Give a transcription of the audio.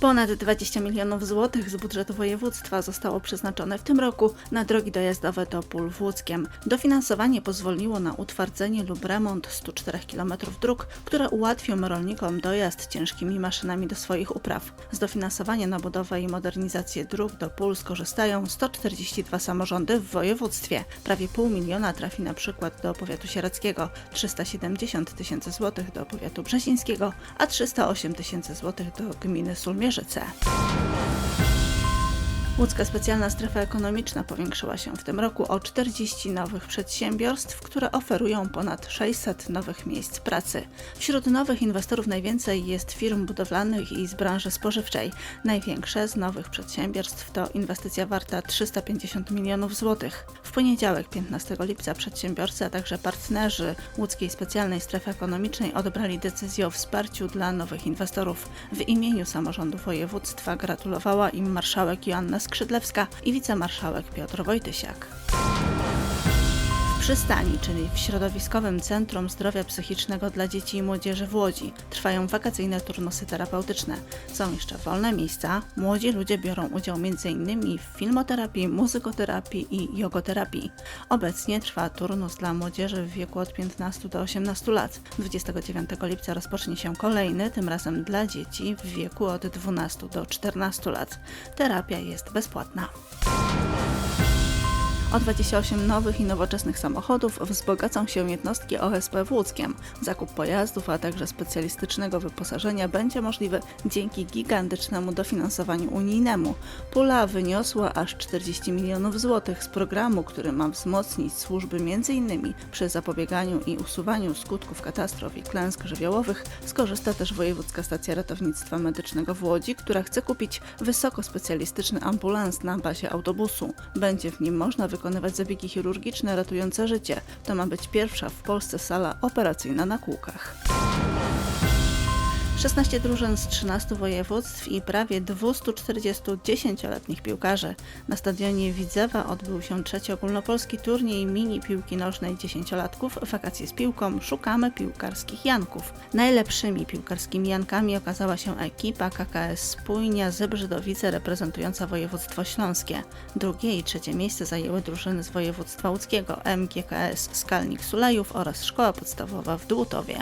Ponad 20 milionów złotych z budżetu województwa zostało przeznaczone w tym roku na drogi dojazdowe do pól w Łódzkiem. Dofinansowanie pozwoliło na utwardzenie lub remont 104 km dróg, które ułatwią rolnikom dojazd ciężkimi maszynami do swoich upraw. Z dofinansowania na budowę i modernizację dróg do pól skorzystają 142 samorządy w województwie. Prawie pół miliona trafi na przykład do powiatu sieradzkiego, 370 tysięcy złotych do powiatu brzezińskiego, a 308 tysięcy złotych do gminy врежется. Łódzka Specjalna Strefa Ekonomiczna powiększyła się w tym roku o 40 nowych przedsiębiorstw, które oferują ponad 600 nowych miejsc pracy. Wśród nowych inwestorów najwięcej jest firm budowlanych i z branży spożywczej. Największe z nowych przedsiębiorstw to inwestycja warta 350 milionów złotych. W poniedziałek 15 lipca przedsiębiorcy, a także partnerzy Łódzkiej Specjalnej Strefy Ekonomicznej odebrali decyzję o wsparciu dla nowych inwestorów. W imieniu samorządu województwa gratulowała im marszałek Joanna Skrzydlewska i wicemarszałek Piotr Wojtysiak. Przystani, czyli w środowiskowym Centrum Zdrowia Psychicznego dla Dzieci i Młodzieży w Łodzi, trwają wakacyjne turnusy terapeutyczne. Są jeszcze wolne miejsca. Młodzi ludzie biorą udział m.in. w filmoterapii, muzykoterapii i jogoterapii. Obecnie trwa turnus dla młodzieży w wieku od 15 do 18 lat. 29 lipca rozpocznie się kolejny, tym razem dla dzieci w wieku od 12 do 14 lat. Terapia jest bezpłatna. O 28 nowych i nowoczesnych samochodów wzbogacą się jednostki OSP w Łódzkiem. Zakup pojazdów, a także specjalistycznego wyposażenia będzie możliwy dzięki gigantycznemu dofinansowaniu unijnemu. Pula wyniosła aż 40 milionów złotych z programu, który ma wzmocnić służby m.in. przy zapobieganiu i usuwaniu skutków katastrof i klęsk żywiołowych. Skorzysta też Wojewódzka Stacja Ratownictwa Medycznego w Łodzi, która chce kupić wysokospecjalistyczny ambulans na bazie autobusu. Będzie w nim można wykonywać zabiegi chirurgiczne ratujące życie. To ma być pierwsza w Polsce sala operacyjna na kółkach. 16 drużyn z 13 województw i prawie 240 dziesięcioletnich piłkarzy. Na stadionie Widzewa odbył się trzeci ogólnopolski turniej mini piłki nożnej dziesięciolatków Wakacje z piłką Szukamy piłkarskich Janków. Najlepszymi piłkarskimi Jankami okazała się ekipa KKS Spójnia Zebrzydowice reprezentująca województwo śląskie. Drugie i trzecie miejsce zajęły drużyny z województwa łódzkiego MGKS Skalnik Sulejów oraz Szkoła Podstawowa w Dłutowie.